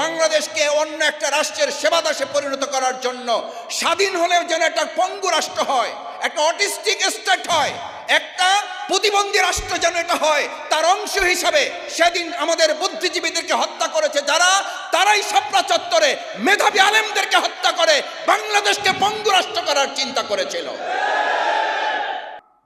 বাংলাদেশকে অন্য একটা রাষ্ট্রের সেবাদাসে পরিণত করার জন্য স্বাধীন হলেও যেন একটা পঙ্গু রাষ্ট্র হয়, একটা অটিস্টিক স্টেট হয়, একটা প্রতিবন্ধী রাষ্ট্র যেন এটা হয়, তার অংশ হিসাবে সেদিন আমাদের বুদ্ধিজীবীদেরকে হত্যা করেছে যারা, তারাই সাপড়া চত্বরে মেধাবী আলেমদেরকে হত্যা করে বাংলাদেশকে পঙ্গু রাষ্ট্র করার চিন্তা করেছিল।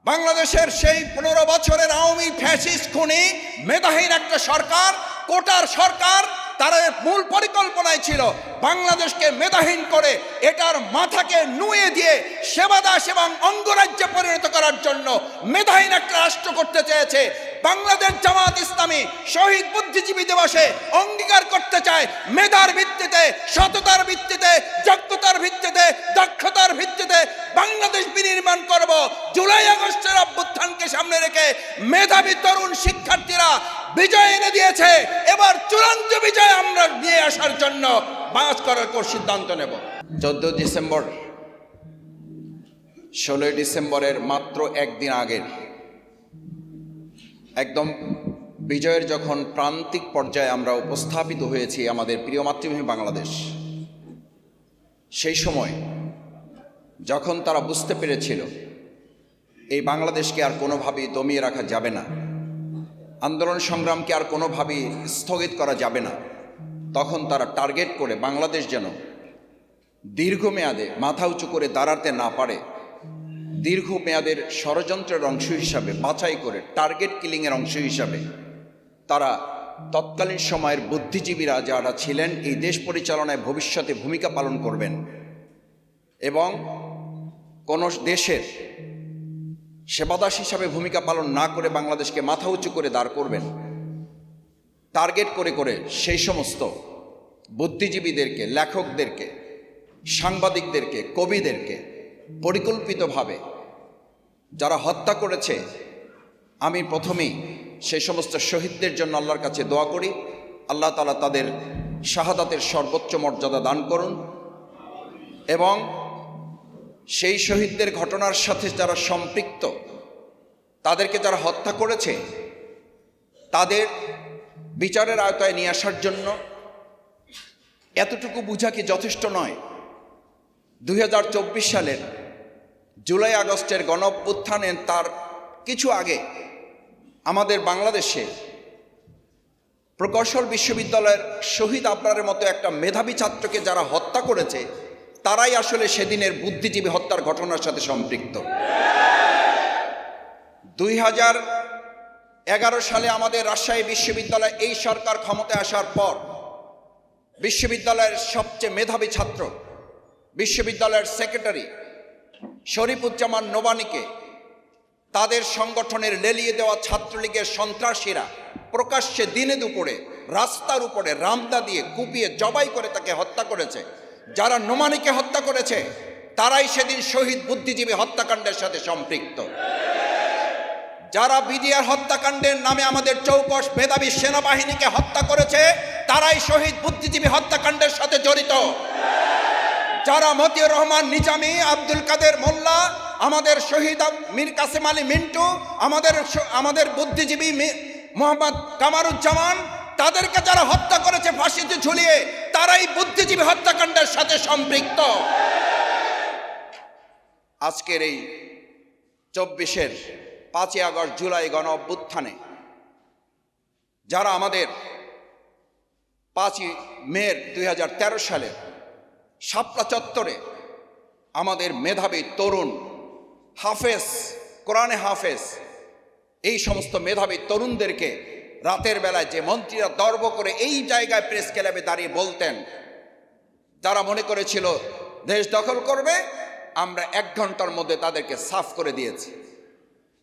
বাংলাদেশের সেই পনেরো বছরের আওয়ামী ফ্যাসিস্ট খুনি, মেধাহীন একটা সরকার, কোটার সরকার তার মূল পরিকল্পনায় ছিল বাংলাদেশকে মেধাহীন করে এটার মাথাকে নুয়ে দিয়ে সেবা দাস এবং অঙ্গরাজ্যে পরিণত করার জন্য মেধাহীন একটা রাষ্ট্র করতে চেয়েছে। বাংলাদেশ জামাত ইসলামী শহীদ বুদ্ধিজীবী দিবসে অঙ্গীকার করতে চায়। মেধার ভিত্তিতে, সততার ভিত্তিতে, যোগ্যতার ভিত্তিতে, দক্ষতার ভিত্তিতে বাংলাদেশ বিনির্মাণ করব। জুলাই আগস্টের অভ্যুত্থানকে সামনে রেখে মেধাবী তরুণ শিক্ষার্থীরা বিজয় এনে দিয়েছে। এবার চূড়ান্ত বিজয় আমরা নিয়ে আসার জন্য বাস করার কোর সিদ্ধান্ত নেব। চোদ্দ ডিসেম্বর, ষোলোই ডিসেম্বরের মাত্র একদিন আগের একদম বিজয়ের যখন প্রান্তিক পর্যায়ে আমরা উপস্থাপিত হয়েছি আমাদের প্রিয় মাতৃভূমি বাংলাদেশ, সেই সময় যখন তারা বুঝতে পেরেছিল, এই বাংলাদেশকে আর কোনোভাবেই দমিয়ে রাখা যাবে না, আন্দোলন সংগ্রামকে আর কোনোভাবেই স্থগিত করা যাবে না, তখন তারা টার্গেট করে বাংলাদেশ যেন দীর্ঘমেয়াদে মাথা উঁচু করে দাঁড়াতে না পারে। দীর্ঘমেয়াদের ষড়যন্ত্রের অংশ হিসাবে, বাছাই করে টার্গেট কিলিংয়ের অংশ হিসাবে, তারা তৎকালীন সময়ের বুদ্ধিজীবীরা যারা ছিলেন, এই দেশ পরিচালনায় ভবিষ্যতে ভূমিকা পালন করবেন এবং কোন দেশের সেবাদাস হিসাবে ভূমিকা পালন না করে বাংলাদেশকে মাথা উঁচু করে দাঁড় করবেন টার্গেট করে করে সেই সমস্ত বুদ্ধিজীবীদেরকে, লেখকদেরকে, সাংবাদিকদেরকে, কবিদেরকে পরিকল্পিতভাবে যারা হত্যা করেছে, আমি প্রথমেই সেই সমস্ত শহীদদের জন্য আল্লাহর কাছে দোয়া করি। আল্লাহ তালা তাদের শাহাদাতের সর্বোচ্চ মর্যাদা দান করুন এবং সেই শহীদদের ঘটনার সাথে যারা সম্পৃক্ত, তাদেরকে যারা হত্যা করেছে, তাদের বিচারের আয়তায় নিয়ে আসার জন্য এতটুকু বুঝা কি যথেষ্ট নয়? দুই সালের জুলাই আগস্টের গণ অভ্যুত্থানে তার কিছু আগে আমাদের বাংলাদেশে প্রকৌশল বিশ্ববিদ্যালয়ের শহীদ আবরারের মতো একটা মেধাবী ছাত্রকে যারা হত্যা করেছে, তারাই আসলে সেদিনের বুদ্ধিজীবী হত্যার ঘটনার সাথে সম্পৃক্ত। দুই হাজার এগারো সালে আমাদের রাজশাহী বিশ্ববিদ্যালয় এই সরকার ক্ষমতায় আসার পর বিশ্ববিদ্যালয়ের সবচেয়ে মেধাবী ছাত্র, বিশ্ববিদ্যালয়ের সেক্রেটারি শরীফুজ্জামান নোবানিকে তাদের সংগঠনের লেলিয়ে দেওয়া ছাত্রলীগের সন্ত্রাসীরা প্রকাশ্যে দিনে দুপুরে রাস্তার উপরে রামদা দিয়ে কুপিয়ে জবাই করে তাকে হত্যা করেছে। যারা নোমানিকে হত্যা করেছে, তারাই সেদিন শহীদ বুদ্ধিজীবী হত্যাকাণ্ডের সাথে সম্পৃক্ত। যারা বিডিআর হত্যাকাণ্ডের নামে আমাদের চৌকশ মেধাবী সেনাবাহিনীকে হত্যা করেছে, তারাই শহীদ বুদ্ধিজীবী হত্যাকাণ্ডের সাথে জড়িত। যারা মতিউর রহমান, নিজামি, আব্দুল কাদের মোল্লা, আমাদের শহীদ মীর কাসেম আলী মিন্টু, আমাদের আমাদের বুদ্ধিজীবী মোহাম্মদ কামারুজ্জামান, তাদেরকে যারা হত্যা করেছে ফাঁসিতে ঝুলিয়ে, তারাই বুদ্ধিজীবী হত্যাকাণ্ডের সাথে সম্পৃক্ত। আজকের এই চব্বিশের পাঁচই আগস্ট জুলাই গণ অভ্যুত্থানে, যারা আমাদের পাঁচই মের দুই সালে শাপলা চত্বরে আমাদের মেধাবী তরুণ হাফেজ, কোরআনে হাফেজ, এই সমস্ত মেধাবী তরুণদেরকে রাতের বেলায় যে মন্ত্রীরা দর্ব করে এই জায়গায় প্রেস ক্লাবে দাঁড়িয়ে বলতেন, যারা মনে করেছিল দেশ দখল করবে, আমরা এক ঘণ্টার মধ্যে তাদেরকে সাফ করে দিয়েছি।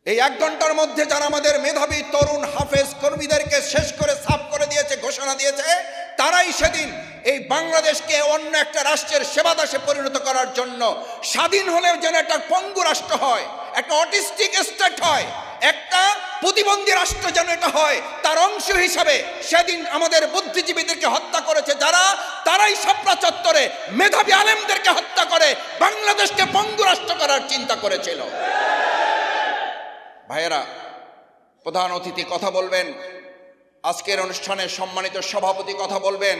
এই এক ঘণ্টার মধ্যে যারা আমাদের মেধাবী তরুণ হাফেজ কর্মীদেরকে শেষ করে সাফ করে দিয়েছে, ঘোষণা দিয়েছে তারাই সেদিন এই বাংলাদেশকে অন্য একটা রাষ্ট্রের সেবাদাসে পরিণত করার জন্য স্বাধীন হলেও যেন একটা পঙ্গু রাষ্ট্র হয়, একটা অটিস্টিক স্টেট হয়, একটা প্রতিবন্ধী রাষ্ট্র যেন এটা হয়, তার অংশ হিসাবে সেদিন আমাদের বুদ্ধিজীবীদেরকে হত্যা করেছে যারা, তারাই সাপড়া চত্বরে মেধাবী আলেমদেরকে হত্যা করে বাংলাদেশকে পঙ্গু রাষ্ট্র করার চিন্তা করেছিল। ভাইয়েরা, প্রধান অতিথি কথা বলবেন আজকের অনুষ্ঠানে সম্মানিত সভাপতি কথা বলবেন।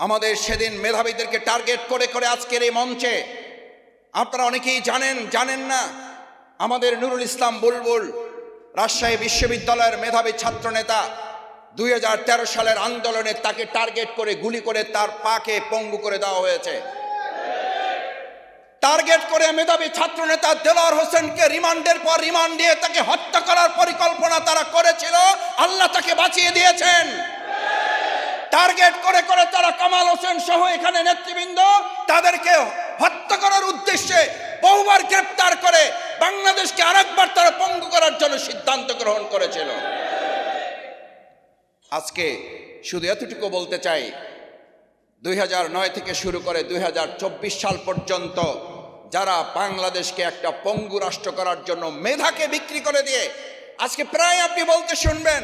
আমাদের সেদিন মেধাবীদেরকে টার্গেট করে করে আজকের এই মঞ্চে। আপনারা অনেকেই জানেন জানেন না, আমাদের নুরুল ইসলাম বুলবুল, রাজশাহী বিশ্ববিদ্যালয়ের মেধাবী ছাত্রনেতা, দুই হাজার তেরো সালের আন্দোলনে তাকে টার্গেট করে, গুলি করে তার পাকে পঙ্গু করে দেওয়া হয়েছে। টার্গেট করে মেধাবী ছাত্রনেতা দেলোয়ার হোসেনকে রিমান্ডের পর রিমান্ড দিয়ে তাকে হত্যা করার পরিকল্পনা তারা করেছিল। আল্লাহ তাকে বাঁচিয়ে দিয়েছেন। টার্গেট করে করে তারা কামাল হোসেন সহ এখানে নেতৃবৃন্দ তাদেরকে হত্যা করার উদ্দেশ্যে বহুবার গ্রেপ্তার করে বাংলাদেশকে আরেকবার তারা পঙ্গু করার জন্য সিদ্ধান্ত গ্রহণ করেছিল। আজকে শুধু এতটুকু বলতে চাই, দুই থেকে শুরু করে দুই হাজার চব্বিশ সাল পর্যন্ত যারা বাংলাদেশকে একটা পঙ্গু রাষ্ট্র করার জন্য মেধাকে বিক্রি করে দিয়ে আজকে প্রায় আপনি বলতে শুনবেন,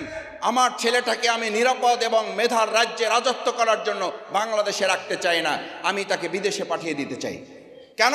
আমার ছেলেটাকে আমি নিরাপদ এবং মেধার রাজ্যে রাজত্ব করার জন্য বাংলাদেশে রাখতে চাই না, আমি তাকে বিদেশে পাঠিয়ে দিতে চাই। কেন?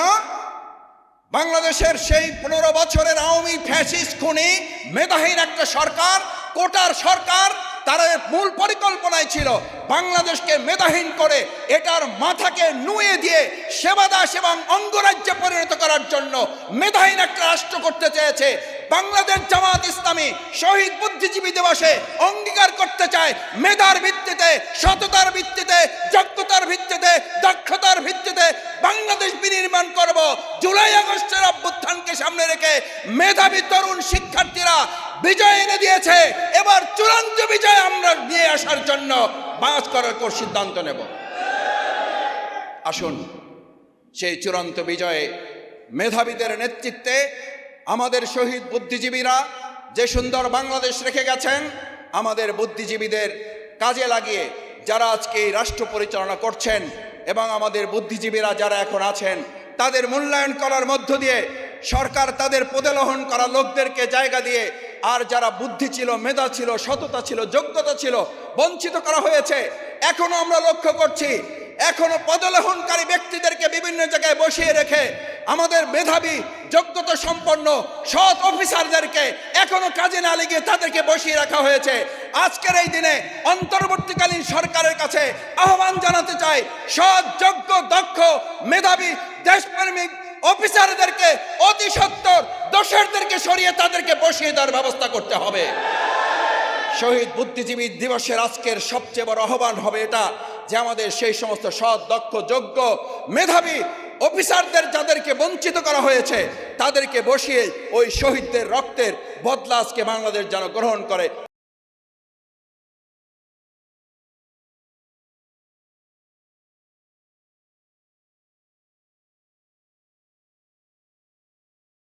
বাংলাদেশের সেই পনেরো বছরের আওয়ামী ফ্যাসিস্ট খুনি, মেধাহীন একটা সরকার, কোটার সরকার তার মূল পরিকল্পনায় ছিল বাংলাদেশকে মেধাহীন করে এটার মাথাকে নুয়ে দিয়ে সেবাদাস এবং অঙ্গরাজ্যে পরিণত করার জন্য মেধাহীন একটা রাষ্ট্র করতে চেয়েছে। বাংলাদেশ জামাত ইসলামী শহীদ বুদ্ধিজীবী দিবসে অঙ্গীকার করতে চায় মেধার ভিত্তিতে, সততার ভিত্তিতে যোগ্যতার ভিত্তিতে, দক্ষতার ভিত্তিতে। বাংলাদেশ বিনির্মাণ করব, জুলাই আগস্টের অভ্যুত্থানকে সামনে রেখে মেধাবী তরুণ শিক্ষার্থীরা বিজয় এনে দিয়েছে। এবার চূড়ান্ত বিজয় আমরা নিয়ে আসার জন্য বাস করার পর সিদ্ধান্ত নেব। আসুন, সেই চূড়ান্ত বিজয়ে মেধাবীদের নেতৃত্বে আমাদের শহীদ বুদ্ধিজীবীরা যে সুন্দর বাংলাদেশ রেখে গেছেন, আমাদের বুদ্ধিজীবীদের কাজে লাগিয়ে যারা আজকে এই রাষ্ট্র পরিচালনা করছেন এবং আমাদের বুদ্ধিজীবীরা যারা এখন আছেন, তাদের মূল্যায়ন করার মধ্য দিয়ে সরকার তাদের পদলোহন করা লোকদেরকে জায়গা দিয়ে, আর যারা বুদ্ধি ছিল, মেধা ছিল, সততা ছিল, যোগ্যতা ছিল, বঞ্চিত করা হয়েছে। এখনও আমরা লক্ষ্য করছি, এখনও পদলোহনকারী ব্যক্তিদেরকে বিভিন্ন জায়গায় বসিয়ে রেখে আমাদের মেধাবী, যোগ্যতা সম্পন্ন, সৎ অফিসারদেরকে এখনও কাজে না লেগে তাদেরকে বসিয়ে রাখা হয়েছে। আজকের এই দিনে অন্তর্বর্তীকালীন সরকারের কাছে আহ্বান জানাতে চাই, সৎ, যোগ্য, দক্ষ, মেধাবী, দেশপ্রেমিক অফিসারদেরকে, অতি সত্তর দোষরদেরকে সরিয়ে তাদেরকে বসিয়ে দেওয়ার ব্যবস্থা করতে হবে। শহীদ বুদ্ধিজীবী দিবসের আজকের সবচেয়ে বড় আহ্বান হবে এটা যে আমাদের সেই সমস্ত সৎ, দক্ষ, যোগ্য, মেধাবী অফিসারদের যাদেরকে বঞ্চিত করা হয়েছে, তাদেরকে বসিয়ে ওই শহীদদের রক্তের বদলা আজকে বাংলাদেশ যেন গ্রহণ করে।